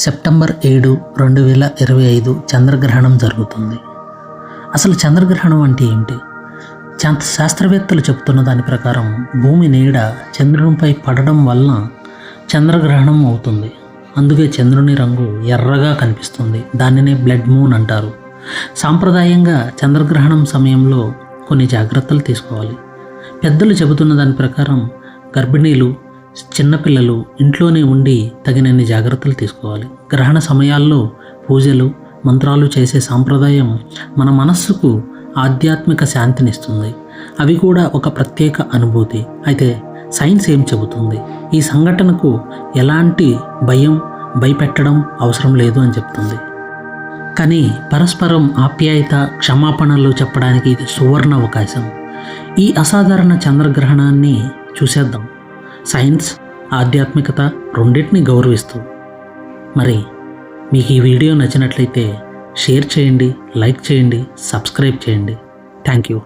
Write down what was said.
September ఏడు రెండు వేల ఇరవై ఐదు చంద్రగ్రహణం జరుగుతుంది. అసలు చంద్రగ్రహణం అంటే ఏంటి? చంత శాస్త్రవేత్తలు చెప్తున్న దాని ప్రకారం భూమి నీడ చంద్రునిపై పడడం వలన చంద్రగ్రహణం అవుతుంది. అందుకే చంద్రుని రంగు ఎర్రగా కనిపిస్తుంది. దానినే బ్లడ్ మూన్ అంటారు. సాంప్రదాయంగా చంద్రగ్రహణం సమయంలో కొన్ని జాగ్రత్తలు తీసుకోవాలి. పెద్దలు చెబుతున్న దాని ప్రకారం గర్భిణీలు చిన్నపిల్లలు ఇంట్లోనే ఉండి తగినన్ని జాగ్రత్తలు తీసుకోవాలి. గ్రహణ సమయాల్లో పూజలు మంత్రాలు చేసే సాంప్రదాయం మన మనస్సుకు ఆధ్యాత్మిక శాంతినిస్తుంది. అవి కూడా ఒక ప్రత్యేక అనుభూతి. అయితే సైన్స్ ఏం చెబుతుంది? ఈ సంఘటనకు ఎలాంటి భయం భయపెట్టడం అవసరం లేదు అని చెప్తుంది. కానీ పరస్పరం ఆప్యాయత క్షమాపణలు చెప్పడానికి ఇది సువర్ణ అవకాశం. ఈ అసాధారణ చంద్రగ్రహణాన్ని చూసేద్దాం. సైన్స్ ఆధ్యాత్మికత రెండింటిని గౌరవిస్తూ. మరి మీకు ఈ వీడియో నచ్చినట్లయితే షేర్ చేయండి లైక్ చేయండి సబ్స్క్రైబ్ చేయండి. Thank you.